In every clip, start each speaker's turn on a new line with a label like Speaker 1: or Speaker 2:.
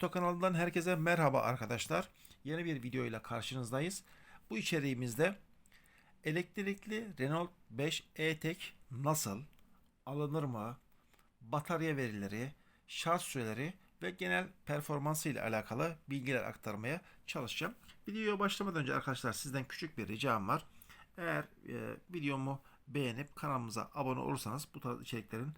Speaker 1: Oto kanalından herkese merhaba arkadaşlar. Yeni bir video ile karşınızdayız. Bu içeriğimizde elektrikli Renault 5 E-Tech nasıl alınır mı? Batarya verileri, şarj süreleri ve genel performansı ile alakalı bilgiler aktarmaya çalışacağım. Videoya başlamadan önce arkadaşlar sizden küçük bir ricam var. Eğer e, videomu beğenip kanalımıza abone olursanız bu tarz içeriklerin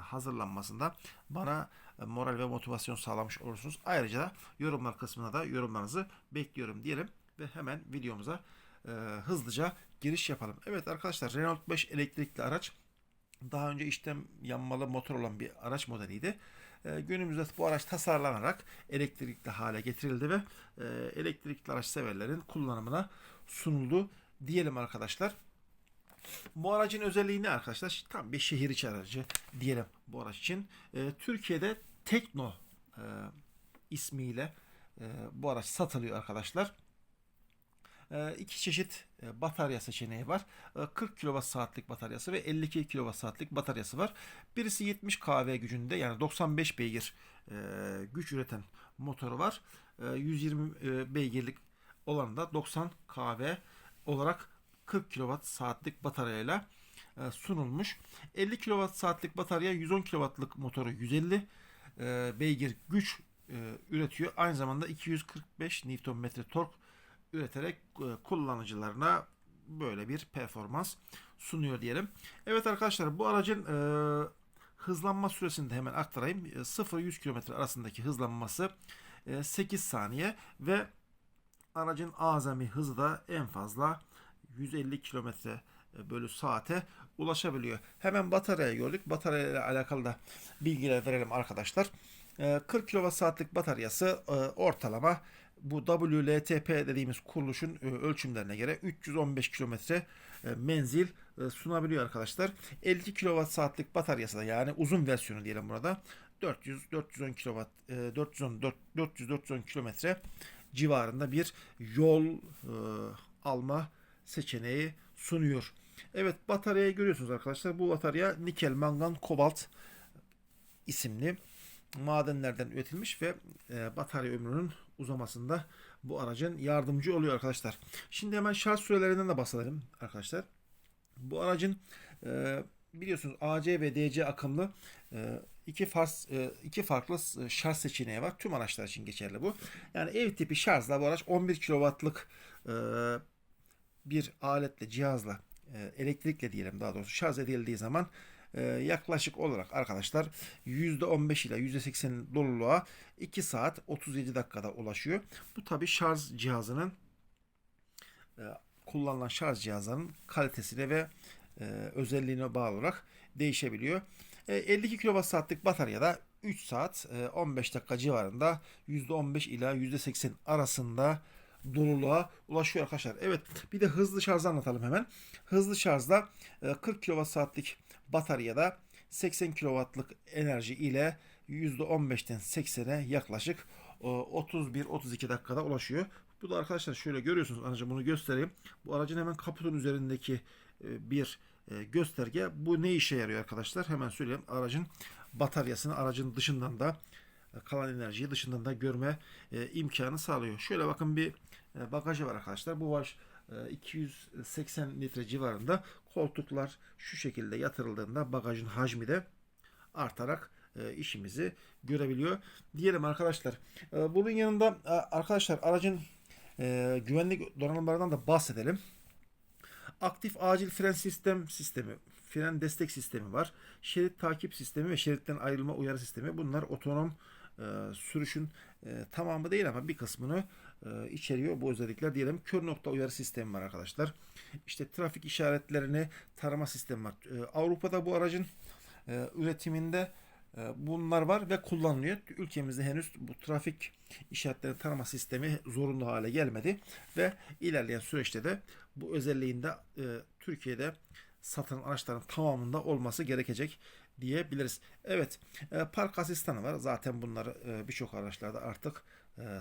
Speaker 1: hazırlanmasında bana e, moral ve motivasyon sağlamış olursunuz. Ayrıca da yorumlar kısmına da yorumlarınızı bekliyorum diyelim ve hemen videomuza e, hızlıca giriş yapalım. Evet arkadaşlar Renault 5 elektrikli araç daha önce işlem yanmalı motor olan bir araç modeliydi. E, günümüzde bu araç tasarlanarak elektrikli hale getirildi ve e, elektrikli araç severlerin kullanımına sunuldu diyelim arkadaşlar. Bu aracın özelliği ne arkadaşlar? Tam bir şehir içi aracı diyelim bu araç için. E, Türkiye'de Tekno e, ismiyle e, bu araç satılıyor arkadaşlar. E, iki çeşit e, batarya seçeneği var. E, 40 kWh bataryası ve 52 kWh bataryası var. Birisi 70 kW gücünde yani 95 beygir e, güç üreten motoru var. E, 120 e, beygirlik olan da 90 kW olarak 40 kWh saatlik bataryayla e, sunulmuş. 50 kWh saatlik batarya 110 kW'lık motoru 150 e, beygir güç e, üretiyor. Aynı zamanda 245 Nm tork üreterek kullanıcılarına böyle bir performans sunuyor diyelim. Evet arkadaşlar bu aracın e, hızlanma süresini de hemen aktarayım. 0-100 km arasındaki hızlanması e, 8 saniye ve aracın azami hızı da en fazla 150 km bölü saate ulaşabiliyor. Hemen bataryayı gördük. Batarya ile alakalı da bilgiler verelim arkadaşlar. 40 kWh'lik bataryası e, ortalama bu WLTP dediğimiz kuruluşun e, ölçümlerine göre 315 kilometre e, menzil sunabiliyor arkadaşlar. 52 kWh'lik bataryası da yani uzun versiyonu diyelim burada 400 410 kW 410 400 410 kilometre civarında bir yol alma seçeneği sunuyor. Evet bataryayı görüyorsunuz arkadaşlar. Bu batarya nikel, mangan, kobalt isimli madenlerden üretilmiş ve e, batarya ömrünün uzamasında bu aracın yardımcı oluyor arkadaşlar. Şimdi hemen şarj sürelerinden de bahsedelim arkadaşlar. Bu aracın e, biliyorsunuz AC ve DC akımlı e, iki, fars, e, iki farklı e, şarj seçeneği var. Tüm araçlar için geçerli bu. Yani ev tipi şarjla bu araç 11 kW'lık e, bir aletle, cihazla, e, elektrikle diyelim daha doğrusu şarj edildiği zaman e, yaklaşık olarak arkadaşlar %15 ile %80 doluluğa 2 saat 37 dakikada ulaşıyor. Bu tabi şarj cihazının e, kullanılan şarj cihazlarının kalitesine ve özelliğine bağlı olarak değişebiliyor. 52 kWh'lik bataryada 3 saat 15 dakika civarında %15 ila %80 arasında doluluğa ulaşıyor arkadaşlar. Evet bir de hızlı şarjı anlatalım hemen. Hızlı şarjda 40 kWh'lik bataryada 80 kW'lık enerji ile %15'ten 80'e yaklaşık 31-32 dakikada ulaşıyor. Bu da arkadaşlar şöyle görüyorsunuz aracı bunu göstereyim. Bu aracın hemen kaputun üzerindeki e, bir e, gösterge. Bu ne işe yarıyor arkadaşlar? Hemen söyleyeyim. Aracın bataryasını aracın dışından da e, kalan enerjiyi dışından da görme imkanı sağlıyor. Şöyle bakın bir bagajı var arkadaşlar. Bu var 280 litre civarında koltuklar şu şekilde yatırıldığında bagajın hacmi de artarak e, işimizi görebiliyor. Diyelim arkadaşlar. E, bunun yanında e, arkadaşlar aracın güvenlik donanımlarından da bahsedelim. Aktif acil fren sistem sistemi, fren destek sistemi var. Şerit takip sistemi ve şeritten ayrılma uyarı sistemi. Bunlar otonom sürüşün tamamı değil ama bir kısmını e, içeriyor bu özellikler diyelim. Kör nokta uyarı sistemi var arkadaşlar. İşte trafik işaretlerini tarama sistemi var. E, Avrupa'da bu aracın e, üretiminde bunlar var ve kullanılıyor. Ülkemizde henüz bu trafik işaretlerini tarama sistemi zorunlu hale gelmedi ve ilerleyen süreçte de bu özelliğinde Türkiye'de satılan araçların tamamında olması gerekecek diyebiliriz. Evet, park asistanı var. Zaten bunlar birçok araçlarda artık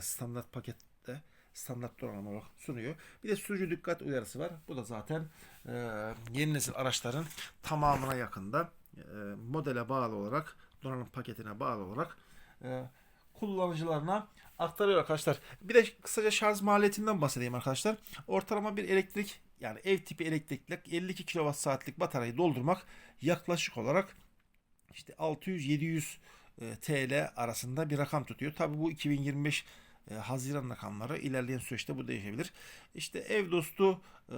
Speaker 1: standart paket de standart donanım olarak sunuyor. Bir de sürücü dikkat uyarısı var. Bu da zaten e, yeni nesil araçların tamamına yakında e, modele bağlı olarak donanım paketine bağlı olarak e, kullanıcılarına aktarıyor arkadaşlar. Bir de kısaca şarj maliyetinden bahsedeyim arkadaşlar. Ortalama bir elektrik yani ev tipi elektrikli 52 kWh saatlik bataryayı doldurmak yaklaşık olarak işte 600-700 e, TL arasında bir rakam tutuyor. Tabi bu 2025 e, Haziran rakamları ilerleyen süreçte bu değişebilir. İşte ev dostu e,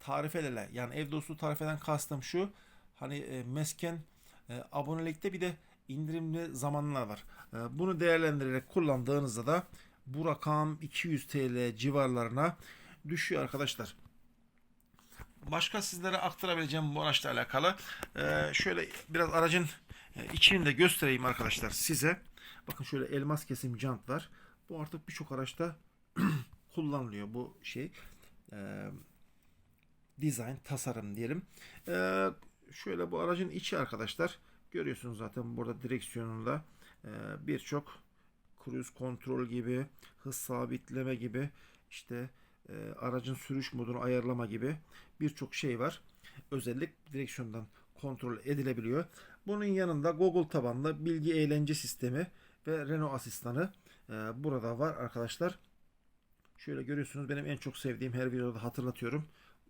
Speaker 1: tarifelerle yani ev dostu tarifeden kastım şu hani e, mesken e, abonelikte bir de indirimli zamanlar var. E, bunu değerlendirerek kullandığınızda da bu rakam 200 TL civarlarına düşüyor arkadaşlar. Başka sizlere aktarabileceğim bu araçla alakalı e, şöyle biraz aracın e, içini de göstereyim arkadaşlar size. Bakın şöyle elmas kesim jant var. Bu artık birçok araçta kullanılıyor bu şey. E, design, tasarım diyelim. E, şöyle bu aracın içi arkadaşlar. Görüyorsunuz zaten burada direksiyonunda e, birçok cruise kontrol gibi, hız sabitleme gibi, işte aracın sürüş modunu ayarlama gibi birçok şey var. Özellik direksiyondan kontrol edilebiliyor. Bunun yanında Google tabanlı bilgi eğlence sistemi ve Renault asistanı e, burada var arkadaşlar. Şöyle görüyorsunuz benim en çok sevdiğim her videoda hatırlatıyorum.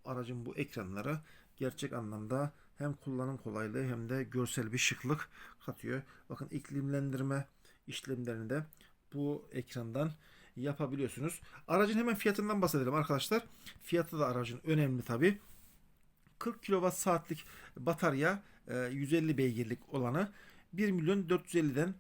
Speaker 1: Aracın bu ekranları gerçek anlamda hem kullanım kolaylığı hem de görsel bir şıklık katıyor. Bakın iklimlendirme işlemlerini de bu ekrandan yapabiliyorsunuz. Aracın hemen fiyatından bahsedelim arkadaşlar. Fiyatı da aracın önemli tabi. 40 kWh saatlik batarya e, 150 beygirlik olanı 1 milyon 450'den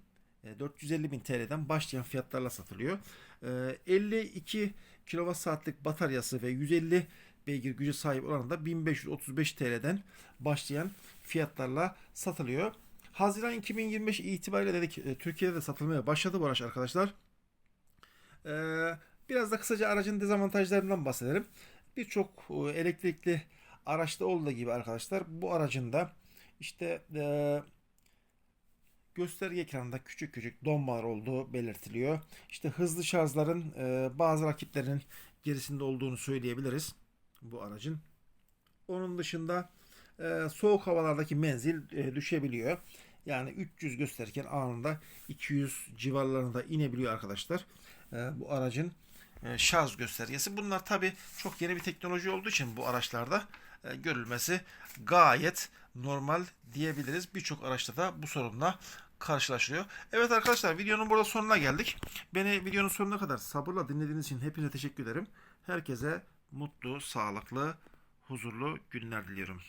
Speaker 1: e, 450 bin TL'den başlayan fiyatlarla satılıyor. E, 52 kWh saatlik bataryası ve 150 beygir gücü sahip olan da 1535 TL'den başlayan fiyatlarla satılıyor. Haziran 2025 itibariyle dedik e, Türkiye'de de satılmaya başladı bu araç arkadaşlar. Ee, biraz da kısaca aracın dezavantajlarından bahsedelim. Birçok e, elektrikli araçta olduğu gibi arkadaşlar bu aracın da işte e, gösterge ekranında küçük küçük donmalar olduğu belirtiliyor. İşte hızlı şarjların e, bazı rakiplerinin gerisinde olduğunu söyleyebiliriz bu aracın. Onun dışında e, soğuk havalardaki menzil e, düşebiliyor. Yani 300 gösterirken anında 200 civarlarında inebiliyor arkadaşlar. E, bu aracın e, şarj göstergesi. Bunlar tabi çok yeni bir teknoloji olduğu için bu araçlarda e, görülmesi gayet normal diyebiliriz. Birçok araçta da bu sorunla karşılaşılıyor. Evet arkadaşlar videonun burada sonuna geldik. Beni videonun sonuna kadar sabırla dinlediğiniz için hepinize teşekkür ederim. Herkese mutlu, sağlıklı, huzurlu günler diliyorum.